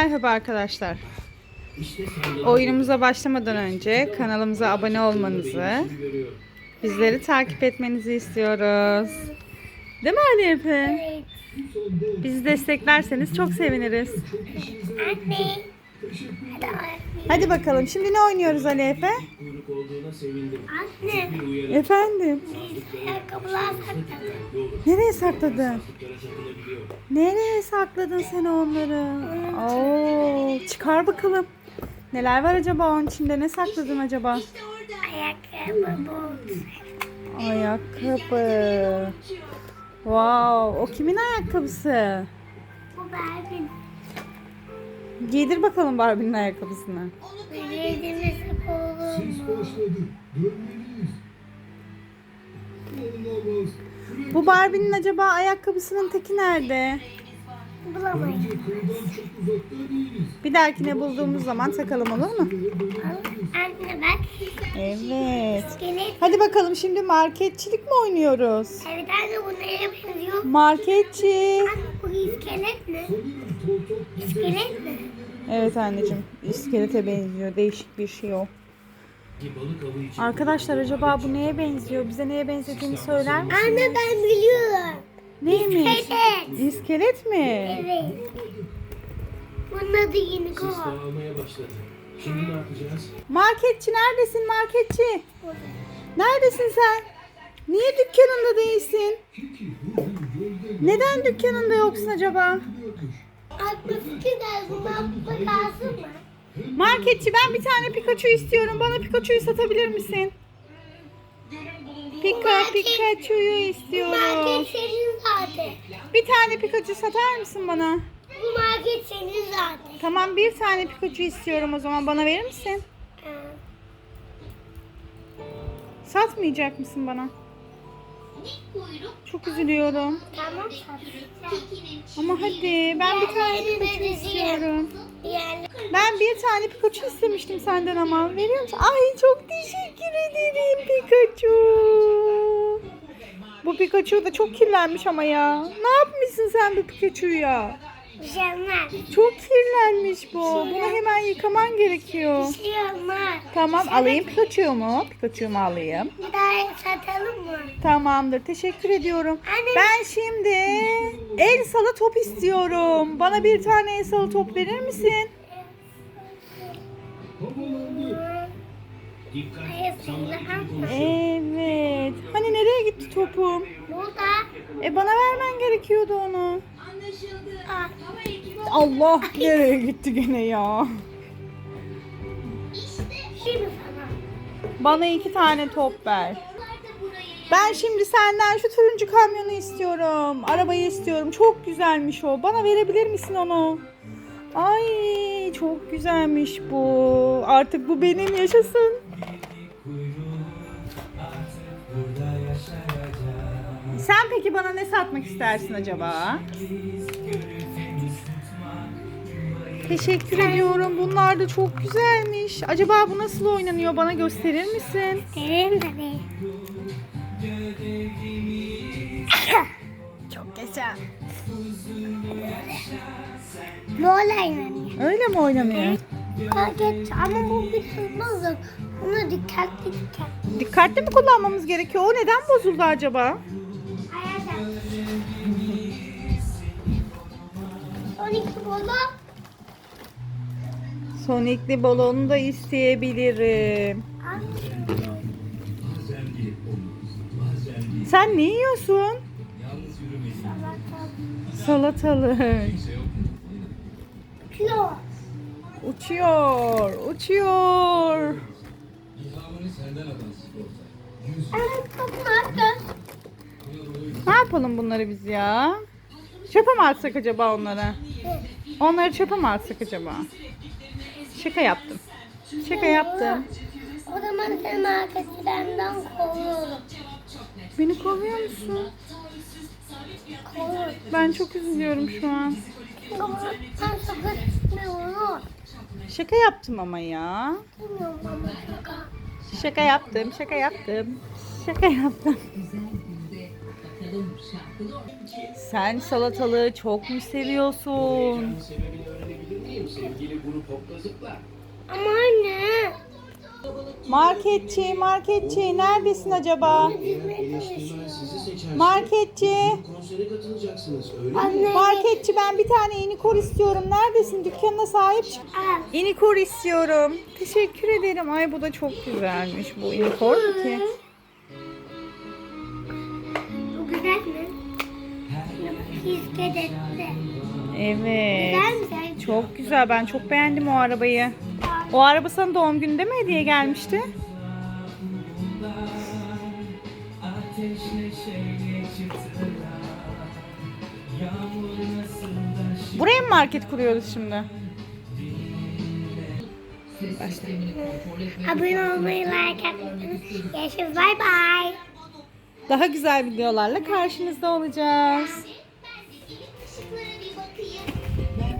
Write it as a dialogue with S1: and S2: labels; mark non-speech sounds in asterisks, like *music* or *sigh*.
S1: Merhaba arkadaşlar. Oyunumuza başlamadan önce kanalımıza abone olmanızı, bizleri takip etmenizi istiyoruz. Değil mi Ali Efe? Bizi desteklerseniz çok seviniriz.
S2: Anne. Hadi
S1: bakalım şimdi ne oynuyoruz Ali Efe?
S2: Anne.
S1: Efendim?
S2: Ayakkabılar sakladım.
S1: Nereye sakladın? Nereye sakladın sen onları? Oo, çıkar bakalım. Neler var acaba onun içinde? Ne sakladın acaba?
S2: Ayakkabı.
S1: Ayakkabı. Wow, o kimin ayakkabısı?
S2: Bu Barbie.
S1: Giydir bakalım Barbie'nin ayakkabısını.
S2: Mu?
S3: başladı. Dönmeliyiz. Olamaz.
S1: Bu Barbie'nin acaba ayakkabısının teki nerede?
S2: Bulamayız.
S1: Bir dahakine bulduğumuz zaman takalım olur mu?
S2: Anne bak.
S1: Evet.
S2: İskelet.
S1: Hadi bakalım şimdi marketçilik mi oynuyoruz?
S2: Evet anne bu neye benziyor?
S1: Marketçi.
S2: Anne bu iskelet mi? İskelet mi?
S1: Evet anneciğim iskelete benziyor. Değişik bir şey o. Arkadaşlar acaba bu neye benziyor? Bize neye benzediğini söyler misin?
S2: Anne ben biliyorum.
S1: Neymiş?
S2: İskelet.
S1: İskelet mi?
S2: Evet. Bunun adı
S4: sis
S2: kova.
S4: dağılmaya başladı. Şimdi ne yapacağız?
S1: Marketçi neredesin marketçi? Neredesin sen? Niye dükkanında değilsin? Neden dükkanında yoksun acaba?
S2: fikir geldi. Ben kalsın mı?
S1: Marketçi ben bir tane Pikachu istiyorum. Bana Pikachu'yu satabilir misin? Pika Pikachu'yu istiyorum.
S2: Market senin zaten.
S1: Bir tane Pikachu satar mısın bana?
S2: Bu market senin zaten.
S1: Tamam bir tane Pikachu istiyorum o zaman. Bana verir misin? Satmayacak mısın bana? Çok üzülüyorum.
S2: Tamam.
S1: Ama hadi ben bir tane Pikachu istiyorum. Ben bir tane Pikachu istemiştim senden ama. Veriyor musun? Ay çok teşekkür ederim Pikachu. Bu Pikachu da çok kirlenmiş ama ya. Ne yapmışsın sen bu Pikachu'ya?
S2: olmaz.
S1: Çok kirlenmiş bu. Bunu hemen yıkaman gerekiyor.
S2: Olmaz.
S1: Tamam alayım Pikachu'mu. Pikachu'mu alayım.
S2: Bir daha satalım mı?
S1: Tamamdır. Teşekkür ediyorum.
S2: Anne.
S1: Ben şimdi el salı top istiyorum. Bana bir tane el salı top verir misin? Evet. Hani nereye gitti topum?
S2: Burada.
S1: E bana vermen gerekiyordu onu.
S2: Aa,
S1: Allah nereye gitti gene ya?
S2: Şimdi sana.
S1: Bana iki tane top ver. Ben şimdi senden şu turuncu kamyonu istiyorum. Arabayı istiyorum. Çok güzelmiş o. Bana verebilir misin onu? Ay çok güzelmiş bu. Artık bu benim yaşasın. Sen peki bana ne satmak istersin acaba? Teşekkür ediyorum. Bunlar da çok güzelmiş. Acaba bu nasıl oynanıyor? Bana gösterir misin?
S2: Derin tabii. *coughs*
S1: Çok güzel.
S2: Böyle oynanıyor.
S1: Öyle mi oynanıyor?
S2: Market ama bu bir hızlı Bunu dikkatli dikkatli.
S1: Dikkatli mi kullanmamız gerekiyor? O neden bozuldu acaba?
S2: 12 bola.
S1: Sonic'li balonu da isteyebilirim. Sen ne yiyorsun? Salatalık.
S2: Kilo.
S1: Uçuyor, uçuyor. Ne yapalım bunları biz ya? Çöpe mi atsak acaba onları? Onları çöpe mi atsak acaba? Şaka yaptım. Şaka yaptım.
S2: O zaman seni marketlerinden kovuyorum.
S1: Beni kovuyor musun?
S2: Kovuyorum.
S1: Ben çok üzülüyorum şu an.
S2: Ben gitmiyorum.
S1: Şaka yaptım ama ya.
S2: Bilmiyorum ama şaka.
S1: Şaka yaptım, şaka yaptım. Şaka yaptım. Sen salatalığı çok mu seviyorsun?
S2: Ama anne.
S1: Marketçi, marketçi neredesin acaba? Marketçi.
S2: Anne.
S1: Marketçi ben bir tane inikor istiyorum. Neredesin? Dükkanına sahip çık. İnikor istiyorum. Teşekkür ederim. Ay bu da çok güzelmiş bu inikor mu ki?
S2: Hizmet etti.
S1: Evet.
S2: Güzel mi sence?
S1: Çok güzel. Ben çok beğendim o arabayı. O araba sana doğum gününde mi hediye gelmişti? Buraya mı market kuruyoruz şimdi?
S2: Abone olmayı, like atmayı. Görüşürüz. Bye bye.
S1: Daha güzel videolarla karşınızda olacağız.